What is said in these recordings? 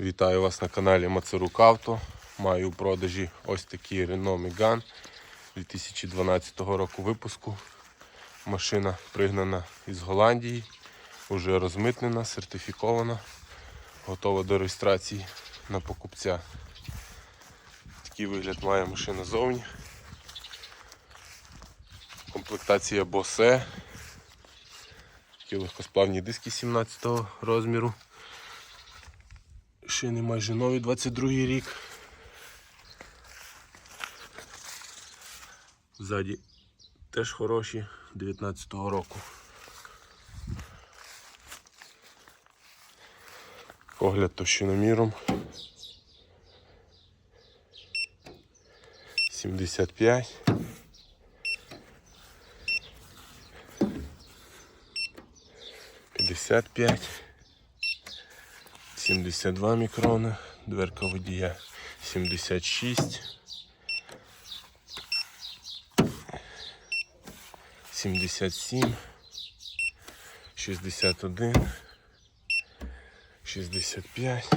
Вітаю вас на каналі Мацарук Авто. Маю у продажі ось такий Renault Megane 2012 року випуску. Машина пригнана із Голландії, вже розмитнена, сертифікована, готова до реєстрації на покупця. Такий вигляд має машина зовні. Комплектація Bose. Такі легкосплавні диски 17 розміру. Шини майже нові 22 рік. Ззаді теж хороші 19-го року. Огляд товщиноміром. 75. П'ятдесят п'ять. 72 мікрони, дверка водія 76, 77, 61, 65,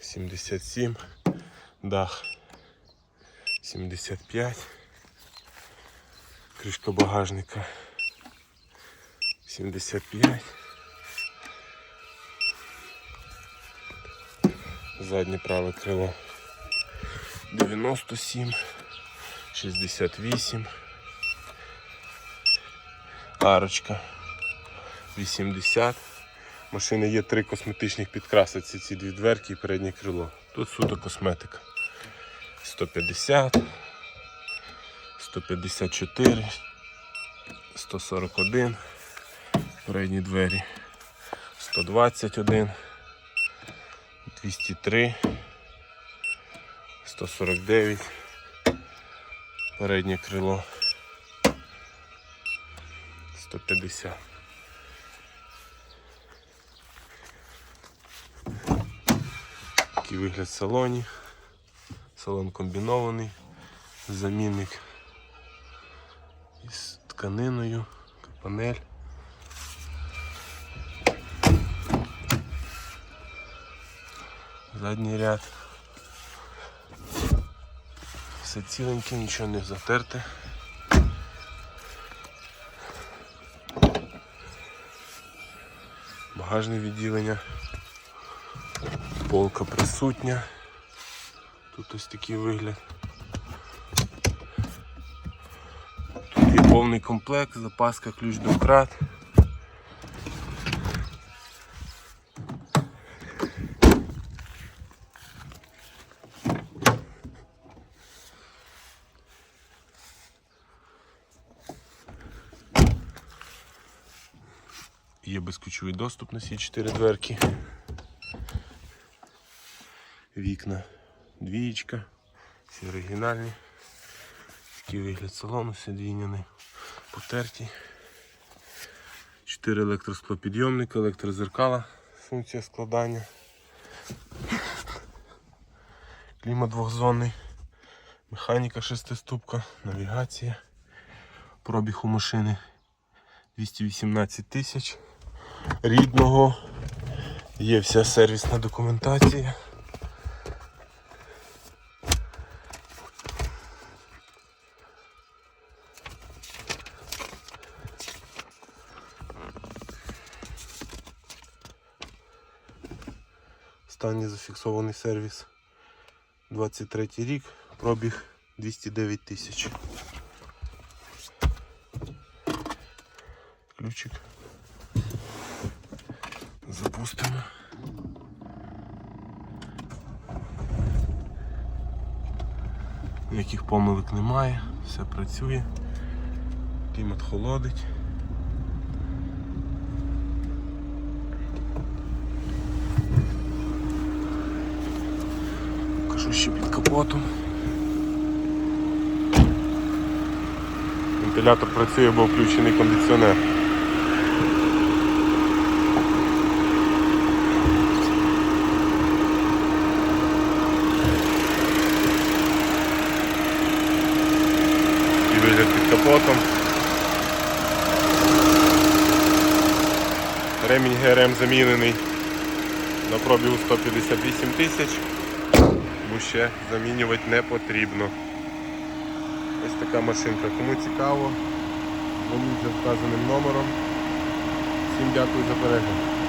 77, дах 75, кришка багажника 75. Заднє праве крило 97, 68, арочка 80. Машини є три косметичних підкраси. Це ці дві дверки і переднє крило. Тут суто косметика. 150, 154, 141, передні двері, 121. 203, 149, переднє крило 150. Такий вигляд салоні. Салон комбінований, замінник із тканиною, панель. Задній ряд. Все ціленьке, нічого не затерте. Багажне відділення. Полка присутня. Тут ось такий вигляд. Тут є повний комплект, запаска, ключ до крат. Є безключовий доступ на всі чотири дверки. Вікна двієчка, всі оригінальні. Такий вигляд салону сидінняний, потерті. Чотири електросклопідйомника, електрозеркала, функція складання. Клімат двохзонний, механіка шестиступка, навігація, пробіг у машини 218 тисяч рідного. Є вся сервісна документація. Останній зафіксований сервіс 23 рік, пробіг 209 тисяч. Ключик. Запустимо. Ніяких помилок немає, все працює. Клімат холодить. Покажу ще під капотом. Вентилятор працює, бо включений кондиціонер. І вигляд під капотом. Ремінь ГРМ замінений. На пробігу 158 тисяч, тому ще замінювати не потрібно. Ось така машинка. Кому цікаво, дзвоніть за вказаним номером. Всім дякую за перегляд.